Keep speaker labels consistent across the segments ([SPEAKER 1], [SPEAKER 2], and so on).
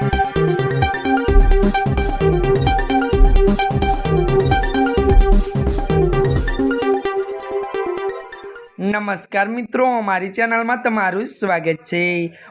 [SPEAKER 1] Thank you. નમસ્કાર મિત્રો અમારી ચેનલમાં તમારું સ્વાગત છે.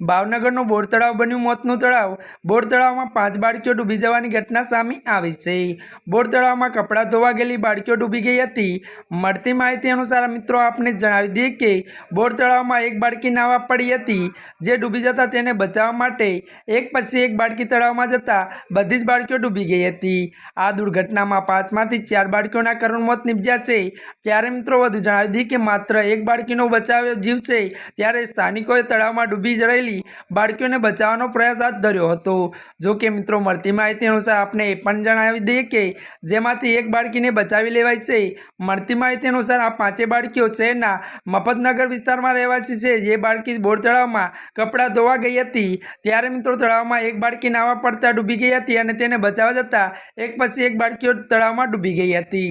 [SPEAKER 1] ભાવનગરનું બોર તળાવ બન્યું મોતનું તળાવ. બોર તળાવમાં પાંચ બાળકીઓ ડૂબી જવાની ઘટના સામે આવી છે. બોર તળાવમાં કપડાં ધોવા ગયેલી બાળકીઓ ડૂબી ગઈ હતી. મળતી માહિતી અનુસાર મિત્રો, આપને જણાવી દઈએ કે બોર તળાવમાં એક બાળકી નાવા પડી હતી. જે ડૂબી જતા તેને બચાવવા માટે એક પછી એક બાળકી તળાવમાં જતા બધી જ બાળકીઓ ડૂબી ગઈ હતી. આ દુર્ઘટનામાં પાંચમાંથી ચાર બાળકીઓના કરુણ મોત નીપજ્યા છે. ત્યારે મિત્રો, વધુ જણાવી દઈએ કે માત્ર એક બાળકીનો બચાવ્યો જીવ છે ત્યારે સ્થાનિકોએ તળાવમાં ડૂબી રહેલી બાળકીઓને બચાવવાનો પ્રયાસ હાથ ધર્યો હતો. જો કે મિત્રો, મળતી માહિતી અનુસાર આપણે એ પણ જણાવી દઈએ કે જેમાંથી એક બાળકીને બચાવી લેવાય છે. મળતી માહિતી અનુસાર આ પાંચે બાળકીઓ શહેરના મફતનગર વિસ્તારમાં રહેવાસી છે. જે બાળકી બોર તળાવમાં કપડાં ધોવા ગઈ હતી. ત્યારે મિત્રો, તળાવમાં એક બાળકી નાવા પડતા ડૂબી ગઈ હતી અને તેને બચાવવા જતાં એક પછી એક બાળકીઓ તળાવમાં ડૂબી ગઈ હતી.